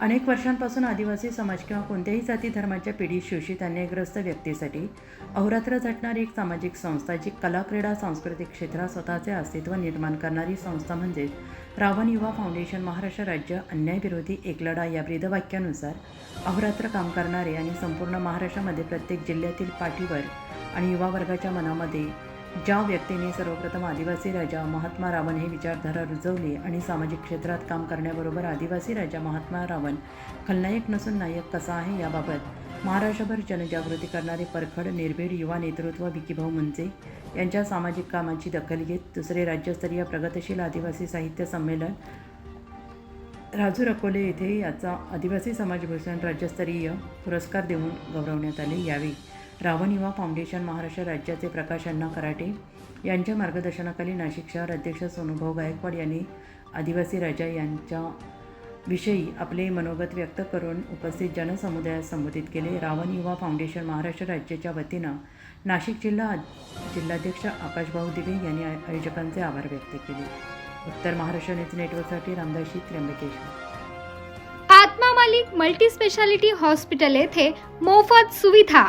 अनेक वर्षांपासून आदिवासी समाज किंवा कोणत्याही जाती धर्माच्या पिढीत शोषित अन्यायग्रस्त व्यक्तीसाठी अहोरात्र झटणारी एक सामाजिक संस्था जी कला क्रीडा सांस्कृतिक क्षेत्रात स्वतःचे अस्तित्व निर्माण करणारी संस्था म्हणजेच रावण युवा फाउंडेशन महाराष्ट्र राज्य अन्यायविरोधी एक लढा या ब्रीदवाक्यानुसार अहोरात्र काम करणारे आणि संपूर्ण महाराष्ट्रामध्ये प्रत्येक जिल्ह्यातील पाठीवर आणि युवा वर्गाच्या मनामध्ये ज्या व्यक्तीने सर्वप्रथम आदिवासी राजा महात्मा रावण हे विचारधारा रुजवली आणि सामाजिक क्षेत्रात काम करण्याबरोबर आदिवासी राजा महात्मा रावण खलनायक नसून नायक कसा आहे याबाबत महाराष्ट्रभर जनजागृती करणारे परखड निर्भीड युवा नेतृत्व विकीभाऊ मुंजे यांच्या सामाजिक कामाची दखल घेत दुसरे राज्यस्तरीय प्रगतशील आदिवासी साहित्य संमेलन राजू रकोले येथे याचा आदिवासी समाजभूषण राज्यस्तरीय पुरस्कार देऊन गौरवण्यात आले. यावेळी रावण युवा फाउंडेशन महाराष्ट्र राज्याचे प्रकाश अण्णा कराटे यांच्या मार्गदर्शनाखाली नाशिक शहर अध्यक्ष सोनुभाऊ गायकवाड यांनी आदिवासी राजा यांच्या विषयी आपले मनोगत व्यक्त करून उपस्थित जनसमुदायास संबोधित केले. रावण युवा फाउंडेशन महाराष्ट्र राज्याच्या वतीनं नाशिक जिल्हा जिल्हाध्यक्ष आकाशभाऊ दिवे यांनी आयोजकांचे आभार व्यक्त केले. उत्तर महाराष्ट्र न्यूज नेटवर्कसाठी रामदाशी Trimbakeshwar. Atma Malik multi speciality hospital येथे मोफत सुविधा